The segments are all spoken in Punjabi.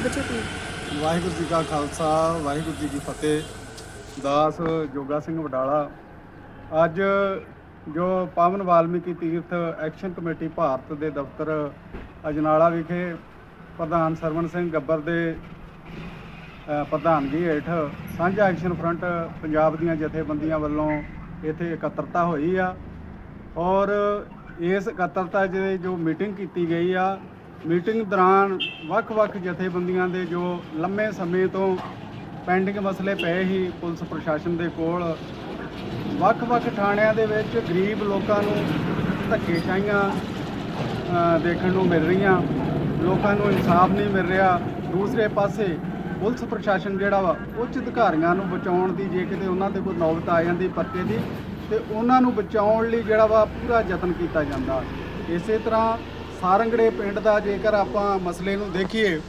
ਬਾਬਾ ਜੀ ਵਾਹਿਗੁਰੂ ਜੀ ਕਾ ਖਾਲਸਾ, ਵਾਹਿਗੁਰੂ ਜੀ ਕੀ ਫਤਿਹ। ਦਾਸ ਜੋਗਾ ਸਿੰਘ ਵਡਾਲਾ, ਅੱਜ ਜੋ ਪਾਵਨ ਵਾਲਮੀਕੀ ਤੀਰਥ ਐਕਸ਼ਨ ਕਮੇਟੀ ਭਾਰਤ ਦੇ ਦਫ਼ਤਰ ਅਜਨਾਲਾ ਵਿਖੇ ਪ੍ਰਧਾਨ ਸਰਵਣ ਸਿੰਘ ਗੱਬਰ ਦੇ ਪ੍ਰਧਾਨਗੀ ਹੇਠ ਸਾਂਝਾ ਐਕਸ਼ਨ ਫਰੰਟ ਪੰਜਾਬ ਦੀਆਂ ਜਥੇਬੰਦੀਆਂ ਵੱਲੋਂ ਇੱਥੇ ਇਕੱਤਰਤਾ ਹੋਈ ਆ। ਔਰ ਇਸ ਇਕੱਤਰਤਾ ਦੇ ਜੋ ਮੀਟਿੰਗ ਕੀਤੀ ਗਈ ਆ ਮੀਟਿੰਗ ਦੌਰਾਨ ਵੱਖ-ਵੱਖ ਜਥੇਬੰਦੀਆਂ ਦੇ ਜੋ ਲੰਮੇ ਸਮੇਂ ਤੋਂ ਪੈਂਡਿੰਗ ਮਸਲੇ ਪਏ ਸੀ ਪੁਲਿਸ ਪ੍ਰਸ਼ਾਸਨ ਦੇ ਕੋਲ ਵੱਖ-ਵੱਖ ਥਾਣਿਆਂ ਦੇ ਵਿੱਚ ਗਰੀਬ ਲੋਕਾਂ ਨੂੰ ਧੱਕੇਸ਼ਾਹੀਆਂ ਅ, ਦੇਖਣ ਨੂੰ ਮਿਲ ਰਹੀਆਂ। ਲੋਕਾਂ ਨੂੰ ਇਨਸਾਫ ਨਹੀਂ ਮਿਲ ਰਿਹਾ। ਦੂਸਰੇ ਪਾਸੇ ਪੁਲਿਸ ਪ੍ਰਸ਼ਾਸਨ ਜਿਹੜਾ ਵਾ ਉੱਚ ਅਧਿਕਾਰੀਆਂ ਨੂੰ ਬਚਾਉਣ ਦੀ ਜੇ ਕਿਤੇ ਉਹਨਾਂ ਤੇ ਕੋਈ ਨੌਬਤ ਆ ਜਾਂਦੀ ਪਰਚੇ ਦੀ ਤੇ ਉਹਨਾਂ ਨੂੰ ਬਚਾਉਣ ਲਈ ਜਿਹੜਾ ਵਾ ਪੂਰਾ ਯਤਨ ਕੀਤਾ ਜਾਂਦਾ। ਇਸੇ ਤਰ੍ਹਾਂ ਸਾਰੰਗੜੇ ਪਿੰਡ ਦਾ ਜੇਕਰ ਆਪਾਂ ਮਸਲੇ ਨੂੰ ਦੇਖੀਏ,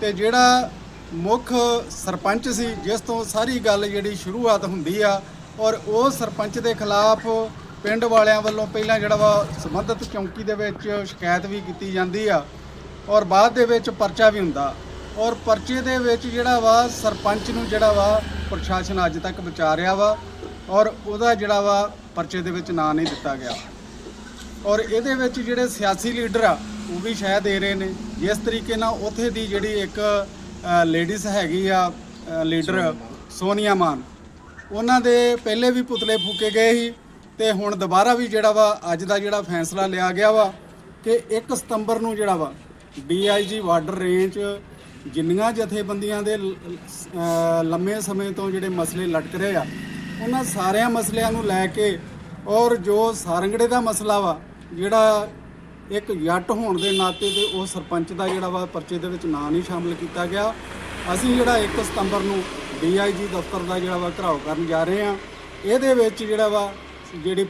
ਤੇ ਜਿਹੜਾ ਮੁੱਖ ਸਰਪੰਚ ਸੀ, ਜਿਸ ਤੋਂ ਸਾਰੀ ਗੱਲ ਜਿਹੜੀ ਸ਼ੁਰੂਆਤ ਹੁੰਦੀ ਆ, ਔਰ ਉਹ ਸਰਪੰਚ ਦੇ ਖਿਲਾਫ ਪਿੰਡ ਵਾਲਿਆਂ ਵੱਲੋਂ ਪਹਿਲਾਂ ਜਿਹੜਾ ਵਾ ਸੰਬੰਧਿਤ ਚੌਂਕੀ ਦੇ ਵਿੱਚ ਸ਼ਿਕਾਇਤ ਵੀ ਕੀਤੀ ਜਾਂਦੀ ਆ, ਔਰ ਬਾਅਦ ਦੇ ਵਿੱਚ ਪਰਚਾ ਵੀ ਹੁੰਦਾ। ਔਰ ਪਰਚੇ ਦੇ ਵਿੱਚ ਜਿਹੜਾ ਵਾ ਸਰਪੰਚ ਨੂੰ ਜਿਹੜਾ ਵਾ ਪ੍ਰਸ਼ਾਸਨ ਅੱਜ ਤੱਕ ਵਿਚਾਰਿਆ ਰਿਹਾ ਵਾ, ਔਰ ਉਹਦਾ ਜਿਹੜਾ ਵਾ ਪਰਚੇ ਦੇ ਵਿੱਚ ਨਾਂ ਨਹੀਂ ਦਿੱਤਾ ਗਿਆ। ਔਰ ਇਹਦੇ ਵਿੱਚ ਜਿਹੜੇ ਸਿਆਸੀ ਲੀਡਰ ਆ, ਉਹ ਵੀ ਸ਼ਾਇਦ ਦੇ ਰਹੇ ਨੇ। ਜਿਸ ਤਰੀਕੇ ਨਾਲ ਉਥੇ ਦੀ ਜਿਹੜੀ ਇੱਕ ਲੇਡੀਜ਼ ਹੈਗੀ ਆ ਲੀਡਰ ਸੋਨੀਆ ਮਾਨ, ਉਹਨਾਂ ਦੇ ਪਹਿਲੇ ਵੀ ਪੁਤਲੇ ਫੂਕੇ ਗਏ ਸੀ ਤੇ ਹੁਣ ਦੁਬਾਰਾ ਵੀ ਜਿਹੜਾ ਵਾ ਅੱਜ ਦਾ ਜਿਹੜਾ ਫੈਸਲਾ ਲਿਆ ਗਿਆ ਵਾ ਕਿ 1 ਸਤੰਬਰ ਨੂੰ ਜਿਹੜਾ ਵਾ ਡੀਆਈਜੀ ਬਾਰਡਰ ਰੇਂਜ ਜਿੰਨੀਆਂ ਜਥੇਬੰਦੀਆਂ ਦੇ ਲੰਮੇ ਸਮੇਂ ਤੋਂ ਜਿਹੜੇ ਮਸਲੇ ਲਟਕ ਰਹੇ ਆ, ਉਹਨਾਂ ਸਾਰਿਆਂ ਮਸਲਿਆਂ ਨੂੰ ਲੈ ਕੇ ਔਰ ਜੋ ਸਾਰੰਗੜੇ ਦਾ ਮਸਲਾ ਵਾ ਜਿਹੜਾ ਇੱਕ ਜੱਟ ਹੋਣ ਦੇ ਨਾਤੇ ਤੇ ਉਹ ਸਰਪੰਚ ਦਾ ਜਿਹੜਾ ਵਾ ਪਰਚੇ ਦੇ ਵਿੱਚ ਨਾਂ ਨਹੀਂ ਸ਼ਾਮਲ ਕੀਤਾ ਗਿਆ। ਅਸੀਂ ਜਿਹੜਾ 1 ਸਤੰਬਰ ਨੂੰ ਡੀਆਈਜੀ ਦਫ਼ਤਰ ਦਾ ਜਿਹੜਾ ਵਾ ਘਰਾਓ ਕਰਨ ਜਾ ਰਹੇ ਹਾਂ। ਇਹਦੇ ਵਿੱਚ ਜਿਹੜਾ ਵਾ ਜਿਹੜੀ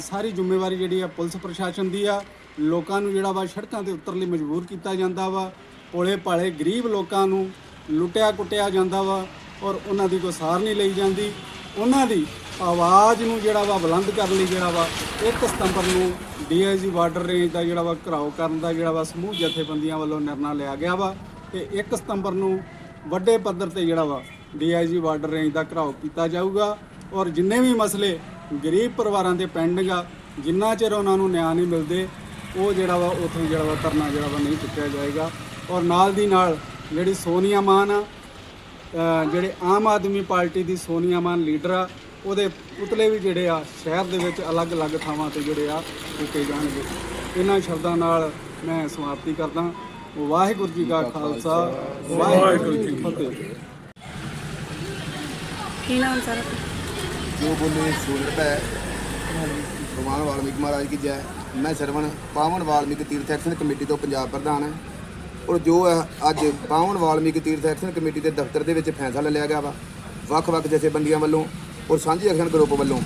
ਸਾਰੀ ਜ਼ਿੰਮੇਵਾਰੀ ਜਿਹੜੀ ਆ ਪੁਲਿਸ ਪ੍ਰਸ਼ਾਸਨ ਦੀ ਆ। ਲੋਕਾਂ ਨੂੰ ਜਿਹੜਾ ਵਾ ਸੜਕਾਂ ਤੇ ਉਤਰਨ ਲਈ ਮਜਬੂਰ ਕੀਤਾ ਜਾਂਦਾ ਵਾ। ਭੋਲੇ ਪਾਲੇ ਗਰੀਬ ਲੋਕਾਂ ਨੂੰ ਲੁੱਟਿਆ ਕੁੱਟਿਆ ਜਾਂਦਾ ਵਾ ਔਰ ਉਹਨਾਂ ਦੀ ਕੋਈ ਸਾਰ ਨਹੀਂ ਲਈ ਜਾਂਦੀ। ਉਹਨਾਂ ਦੀ ਆਵਾਜ਼ ਨੂੰ ਜਿਹੜਾ ਵਾ ਬੁਲੰਦ ਕਰਨ ਲਈ ਜਿਹੜਾ ਵਾ 1 ਸਤੰਬਰ ਨੂੰ ਡੀਆਈਜੀ ਬਾਰਡਰ ਰੇਂਜ ਦਾ ਜਿਹੜਾ ਵਾ ਘਰਾਓ ਕਰਨ ਦਾ ਜਿਹੜਾ ਵਾ ਸਮੂਹ ਜਥੇਬੰਦੀਆਂ ਵੱਲੋਂ ਨਿਰਣਾ ਲਿਆ ਗਿਆ ਵਾ ਤੇ 1 ਸਤੰਬਰ ਨੂੰ ਵੱਡੇ ਪੱਧਰ ਤੇ ਜਿਹੜਾ ਵਾ ਡੀਆਈਜੀ ਬਾਰਡਰ ਰੇਂਜ ਦਾ ਘਰਾਓ ਕੀਤਾ ਜਾਊਗਾ ਔਰ ਜਿੰਨੇ ਵੀ ਮਸਲੇ ਗਰੀਬ ਪਰਿਵਾਰਾਂ ਦੇ ਪੈਂਡਿੰਗ ਆ ਜਿੰਨਾ ਚਿਰ ਉਹਨਾਂ ਨੂੰ ਨਿਆਂ ਨਹੀਂ ਮਿਲਦੇ, ਉਹ ਜਿਹੜਾ ਵਾ ਉੱਥੋਂ ਜਿਹੜਾ ਵਾ ਧਰਨਾ ਜਿਹੜਾ ਵਾ ਨਹੀਂ ਚੁੱਕਿਆ ਜਾਏਗਾ। ਔਰ ਨਾਲ ਦੀ ਨਾਲ ਜਿਹੜੀ ਸੋਨੀਆ ਮਾਨ ਆ ਜਿਹੜੇ ਆਮ ਆਦਮੀ ਪਾਰਟੀ ਦੀ ਸੋਨੀਆ ਮਾਨ ਲੀਡਰ ਆ ਉਹਦੇ ਪੁਤਲੇ ਵੀ ਜਿਹੜੇ ਆ ਸ਼ਹਿਰ ਦੇ ਵਿੱਚ ਅਲੱਗ-ਅਲੱਗ ਥਾਵਾਂ ਤੇ ਜਿਹੜੇ ਆ ਕੀਤੇ ਜਾਣਗੇ। ਇਹਨਾਂ ਸ਼ਬਦਾਂ ਨਾਲ ਮੈਂ ਸਮਾਪਤੀ ਕਰਦਾ। ਵਾਹਿਗੁਰੂ ਜੀ ਕਾ ਖਾਲਸਾ ਵਾਹਿਗੁਰੂ ਜੀ ਕੀ ਫਤਿਹ। ਕੀ ਨਾਮ ਸਾਰਾ? ਜੋ ਬੋਲੇ ਸੋਨਤ ਹੈ। ਮਹਾਰਾਜ ਕੀ ਜੈ। ਮੈਂ ਸਰਵਣ ਪਾਵਨ ਵਾਲਮੀਕ ਤੀਰਥ ਐਕਸ਼ਨ ਕਮੇਟੀ ਤੋਂ ਪੰਜਾਬ ਪ੍ਰਧਾਨ ਹਾਂ। ਔਰ ਜੋ ਅੱਜ ਪਾਵਨ ਵਾਲਮੀਕ ਤੀਰਥ ਐਕਸ਼ਨ ਕਮੇਟੀ ਦੇ ਦਫ਼ਤਰ ਦੇ ਵਿੱਚ ਫੈਸਲਾ ਲਿਆ ਗਿਆ ਵਾ, ਵੱਖ-ਵੱਖ ਜਥੇਬੰਦੀਆਂ ਵੱਲੋਂ ਔਰ ਸਾਂਝੀ ਐਕਸ਼ਨ ਗਰੁੱਪ ਵੱਲੋਂ,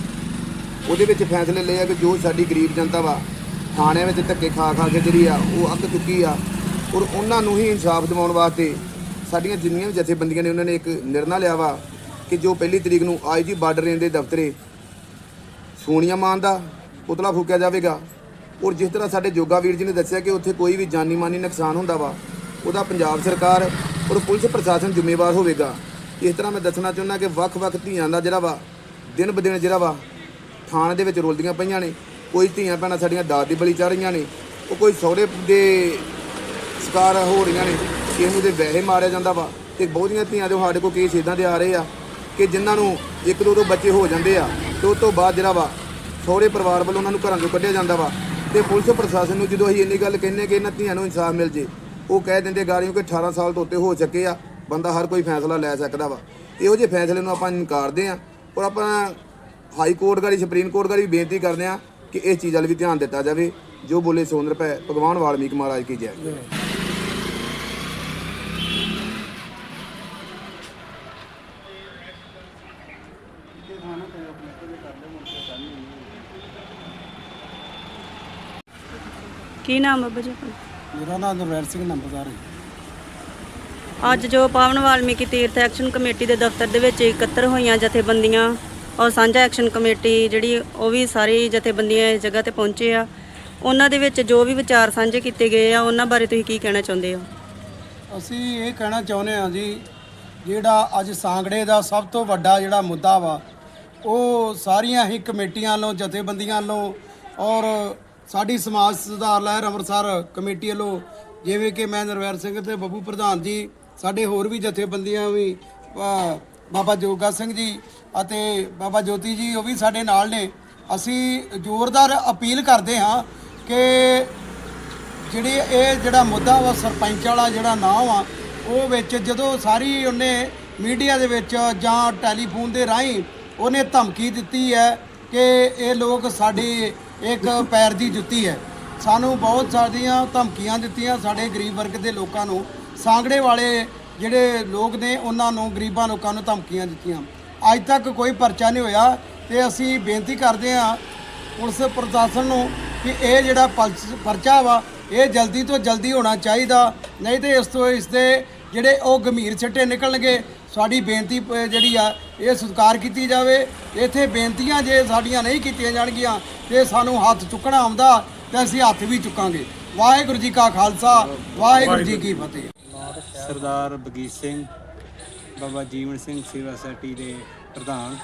ਉਹਦੇ ਵਿੱਚ ਫੈਸਲੇ ਲਏ ਆ ਕਿ ਜੋ ਸਾਡੀ ਗਰੀਬ ਜਨਤਾ ਵਾ, ਥਾਣਿਆਂ ਵਿੱਚ ਧੱਕੇ ਖਾ ਖਾ ਕੇ ਜਿਹੜੀ ਆ, ਉਹ ਅੱਕ ਚੁੱਕੀ ਆ, ਔਰ ਉਹਨਾਂ ਨੂੰ ਹੀ ਇਨਸਾਫ ਦਿਵਾਉਣ ਵਾਸਤੇ ਸਾਡੀਆਂ ਜਿੰਨੀਆਂ ਵੀ ਜਥੇਬੰਦੀਆਂ ਨੇ, ਉਹਨਾਂ ਨੇ ਇੱਕ ਨਿਰਣਾ ਲਿਆ ਵਾ ਕਿ ਜੋ ਪਹਿਲੀ ਤਰੀਕ ਨੂੰ ਆਈਜੀ ਬਾਰਡਰ ਰੇਂਜ ਦੇ ਦਫ਼ਤਰੇ ਸੋਨੀਆ ਮਾਨ ਦਾ ਪੁਤਲਾ ਫੂਕਿਆ ਜਾਵੇਗਾ, ਔਰ ਜਿਸ ਤਰ੍ਹਾਂ ਸਾਡੇ ਜੋਗਾ ਵੀਰ ਜੀ ਨੇ ਦੱਸਿਆ ਕਿ ਉੱਥੇ ਕੋਈ ਵੀ ਜਾਨੀ ਮਾਨੀ ਨੁਕਸਾਨ ਹੁੰਦਾ ਵਾ ਉਹਦਾ ਪੰਜਾਬ ਸਰਕਾਰ ਔਰ ਪੁਲਿਸ ਪ੍ਰਸ਼ਾਸਨ ਜ਼ਿੰਮੇਵਾਰ ਹੋਵੇਗਾ। ਇਸ ਤਰ੍ਹਾਂ ਮੈਂ ਦੱਸਣਾ ਚਾਹੁੰਦਾ ਕਿ ਵੱਖ-ਵੱਖ ਧੀਆਂ ਦਾ ਜਿਹੜਾ ਵਾ, ਦਿਨ ਬਦਿਨ ਜਿਹੜਾ ਵਾ, ਥਾਣੇ ਦੇ ਵਿੱਚ ਰੁਲਦੀਆਂ ਪਈਆਂ ਨੇ। ਕੋਈ ਧੀਆਂ ਭੈਣਾਂ ਸਾਡੀਆਂ ਦਾਤ ਦੀ ਬਲੀ ਚੜ ਰਹੀਆਂ ਨੇ, ਉਹ ਕੋਈ ਸਹੁਰੇ ਦੇ ਸ਼ਿਕਾਰ ਹੋ ਰਹੀਆਂ ਨੇ, ਕਿਸੇ ਨੂੰ ਦੇ ਵੈਸੇ ਮਾਰਿਆ ਜਾਂਦਾ ਵਾ, ਤੇ ਬਹੁਤੀਆਂ ਧੀਆਂ ਦੇ ਸਾਡੇ ਕੋਲ ਕੇਸ ਇਦਾਂ ਦੇ ਆ ਰਹੇ ਆ ਕਿ ਜਿਨ੍ਹਾਂ ਨੂੰ ਇੱਕ ਦੋ ਦੋ ਬੱਚੇ ਹੋ ਜਾਂਦੇ ਆ ਤੇ ਉਸ ਤੋਂ ਬਾਅਦ ਜਿਹੜਾ ਵਾ, ਸਹੁਰੇ ਪਰਿਵਾਰ ਵੱਲੋਂ ਉਹਨਾਂ ਨੂੰ ਘਰਾਂ ਤੋਂ ਕੱਢਿਆ ਜਾਂਦਾ ਵਾ। ਤੇ ਪੁਲਿਸ ਪ੍ਰਸ਼ਾਸਨ ਨੂੰ ਜਦੋਂ ਅਸੀਂ ਇੰਨੀ ਗੱਲ ਕਹਿੰਨੇ ਕਿ ਇਹਨਾਂ ਧੀਆਂ ਨੂੰ ਇਨਸਾਫ ਮਿਲ ਜੇ ਉਹ ਕਹਿ ਦਿੰਦੇ ਗਾੜੀਆਂ ਕਿ 18 ਸਾਲ ਤੋਂ ਉੱਤੇ ਹੋ ਚੁੱਕੇ ਆ, ਬੰਦਾ ਹਰ ਕੋਈ ਫੈਸਲਾ ਲੈ ਸਕਦਾ ਵਾ। ਇਹੋ ਜਿਹੇ ਫੈਸਲੇ ਨੂੰ ਆਪਾਂ ਇਨਕਾਰਦੇ ਆ ਔਰ ਆਪਾਂ ਹਾਈ ਕੋਰਟ ਗਾੜੀ, ਸੁਪਰੀਮ ਕੋਰਟ ਗਾੜੀ ਬੇਨਤੀ ਕਰਦੇ ਆ ਕਿ ਇਸ ਚੀਜ਼ ਵੱਲ ਵੀ ਧਿਆਨ ਦਿੱਤਾ ਜਾਵੇ। ਜੋ ਬੋਲੇ ਸੋਨਰ ਪੈ ਭਗਵਾਨ ਵਾਲਮੀਕ ਮਹਾਰਾਜ ਕੀ ਜੈ। ਕੀ ਨਾਮ ਬਾਬਾ ਜੀ ਆਪਣਾ? ਮੇਰਾ ਨਾਮ ਨਰਵੈਰ ਸਿੰਘ ਨੰਬਰਦਾਰ ਹੈ। ਅੱਜ ਜੋ ਪਾਵਨ ਵਾਲਮੀਕੀ ਤੀਰਥ ਐਕਸ਼ਨ ਕਮੇਟੀ ਦੇ ਦਫ਼ਤਰ ਦੇ ਵਿੱਚ ਇਕੱਤਰ ਹੋਈਆਂ ਜਥੇਬੰਦੀਆਂ ਔਰ ਸਾਂਝਾ ਐਕਸ਼ਨ ਕਮੇਟੀ ਜਿਹੜੀ ਉਹ ਵੀ ਸਾਰੀ ਜਥੇਬੰਦੀਆਂ ਇਸ ਜਗ੍ਹਾ ਤੇ ਪਹੁੰਚੇ ਆ ਉਹਨਾਂ ਦੇ ਵਿੱਚ ਜੋ ਵੀ ਵਿਚਾਰ ਸਾਂਝੇ ਕੀਤੇ ਗਏ ਆ ਉਹਨਾਂ ਬਾਰੇ ਤੁਸੀਂ ਕੀ ਕਹਿਣਾ ਚਾਹੁੰਦੇ ਹੋ? ਅਸੀਂ ਇਹ ਕਹਿਣਾ ਚਾਹੁੰਦੇ ਹਾਂ ਜੀ ਜਿਹੜਾ ਅੱਜ ਸਾਂਗੜੇ ਦਾ ਸਭ ਤੋਂ ਵੱਡਾ ਜਿਹੜਾ ਮੁੱਦਾ ਵਾ ਉਹ ਸਾਰੀਆਂ ਹੀ ਕਮੇਟੀਆਂ ਵੱਲੋਂ ਜਥੇਬੰਦੀਆਂ ਵੱਲੋਂ ਔਰ ਸਾਡੀ ਸਮਾਜ ਸੁਧਾਰ ਲਹਿਰ ਅੰਮ੍ਰਿਤਸਰ ਕਮੇਟੀ ਵੱਲੋਂ ਜਿਵੇਂ ਕਿ ਮੈਂ ਨਰਵੈਰ ਸਿੰਘ ਤੇ ਬੱਬੂ ਪ੍ਰਧਾਨ ਜੀ, ਸਾਡੇ ਹੋਰ ਵੀ ਜਥੇਬੰਦੀਆਂ ਵੀ ਬਾਬਾ ਜੋਗਾ ਸਿੰਘ ਜੀ ਅਤੇ ਬਾਬਾ ਜੋਤੀ ਜੀ ਉਹ ਵੀ ਸਾਡੇ ਨਾਲ ਨੇ। ਅਸੀਂ ਜ਼ੋਰਦਾਰ ਅਪੀਲ ਕਰਦੇ ਹਾਂ ਕਿ ਜਿਹੜੀ ਇਹ ਜਿਹੜਾ ਮੁੱਦਾ ਵਾ, ਸਰਪੰਚ ਵਾਲਾ ਜਿਹੜਾ ਨਾਮ ਆ, ਉਹ ਵਿੱਚ ਜਦੋਂ ਸਾਰੀ ਉਹਨੇ ਮੀਡੀਆ ਦੇ ਵਿੱਚ ਜਾਂ ਟੈਲੀਫੋਨ ਦੇ ਰਾਹੀਂ ਉਹਨੇ ਧਮਕੀ ਦਿੱਤੀ ਹੈ ਕਿ ਇਹ ਲੋਕ ਸਾਡੀ ਇੱਕ ਪੈਰ ਦੀ ਜੁੱਤੀ ਹੈ। ਸਾਨੂੰ ਬਹੁਤ ਸਾਰੀਆਂ ਧਮਕੀਆਂ ਦਿੱਤੀਆਂ ਸਾਡੇ ਗਰੀਬ ਵਰਗ ਦੇ ਲੋਕਾਂ ਨੂੰ। ਸਾਂਗੜੇ ਵਾਲੇ ਜਿਹੜੇ ਲੋਕ ਨੇ, ਉਹਨਾਂ ਨੂੰ ਗਰੀਬਾਂ ਲੋਕਾਂ ਨੂੰ ਧਮਕੀਆਂ ਦਿੱਤੀਆਂ। ਅੱਜ ਤੱਕ ਕੋਈ ਪਰਚਾ ਨਹੀਂ ਹੋਇਆ ਤੇ ਅਸੀਂ ਬੇਨਤੀ ਕਰਦੇ ਹਾਂ ਪੁਲਿਸ ਪ੍ਰਸ਼ਾਸਨ ਨੂੰ ਕਿ ਇਹ ਜਿਹੜਾ ਪਲਸ- ਪਰਚਾ ਵਾ, ਇਹ ਜਲਦੀ ਤੋਂ ਜਲਦੀ ਹੋਣਾ ਚਾਹੀਦਾ। ਨਹੀਂ ਤੇ ਇਸ ਤੋਂ ਇਸ ਦੇ ਜਿਹੜੇ ਉਹ ਗੰਭੀਰ ਛੱਟੇ ਨਿਕਲਣਗੇ। ਸਾਡੀ ਬੇਨਤੀ ਪ- ਜਿਹੜੀ ਆ ਇਹ ਸਤਿਕਾਰ ਕੀਤੀ ਜਾਵੇ। ਇੱਥੇ ਬੇਨਤੀਆਂ ਜੇ ਸਾਡੀਆਂ ਨਹੀਂ ਕੀਤੀਆਂ ਜਾਣਗੀਆਂ, ਤੇ ਸਾਨੂੰ ਹੱਥ ਚੁੱਕਣਾ ਆਉਂਦਾ, ਤੇ ਅਸੀਂ ਹੱਥ ਵੀ ਚੁੱਕਾਂਗੇ। ਵਾਹਿਗੁਰੂ ਜੀ ਕਾ ਖਾਲਸਾ, ਵਾਹਿਗੁਰੂ ਜੀ ਕੀ ਫਤਿਹ। ਸਰਦਾਰ ਬਗੀਤ ਸਿੰਘ, ਬਾਬਾ ਜੀਵਨ ਸਿੰਘ ਸੇਵਾ ਸੋਸਾਇਟੀ ਦੇ ਪ੍ਰਧਾਨ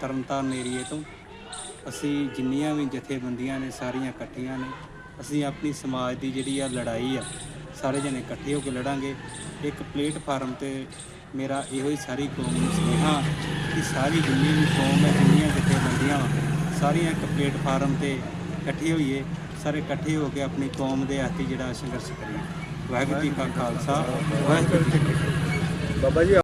ਤਰਨਤਾਰਨ ਏਰੀਏ ਤੋਂ। ਅਸੀਂ ਜਿੰਨੀਆਂ ਵੀ ਜਥੇਬੰਦੀਆਂ ਨੇ, ਸਾਰੀਆਂ ਇਕੱਠੀਆਂ ਨੇ, ਅਸੀਂ ਆਪਣੀ ਸਮਾਜ ਦੀ ਜਿਹੜੀ ਆ ਲੜਾਈ ਆ, ਸਾਰੇ ਜਣੇ ਇਕੱਠੇ ਹੋ ਕੇ ਲੜਾਂਗੇ। ਇੱਕ ਪਲੇਟਫਾਰਮ ਤੇ ਮੇਰਾ ਇਹੋ ਹੀ ਸਾਰੀ ਕੌਮ ਨੂੰ ਸੁਨੇਹਾ ਕਿ ਸਾਰੀ ਜਿੰਨੀ ਵੀ ਕੌਮ ਹੈ, ਜਿੰਨੀਆਂ ਜਥੇਬੰਦੀਆਂ ਵਾ, ਸਾਰੀਆਂ ਇੱਕ ਪਲੇਟਫਾਰਮ ਤੇ ਇਕੱਠੇ ਹੋਈਏ, ਸਾਰੇ ਇਕੱਠੇ ਹੋ ਕੇ ਆਪਣੀ ਕੌਮ ਦੇ ਹੱਥੀ ਜਿਹੜਾ ਸੰਘਰਸ਼ ਕਰੀਏ। ਵਾਹਿਗੁਰੂ ਜੀ ਕਾ ਖਾਲਸਾ, ਵਾਹਿਗੁਰੂ ਜੀ ਕੀ ਫਤਿਹ। ਬਾਬਾ ਜੀ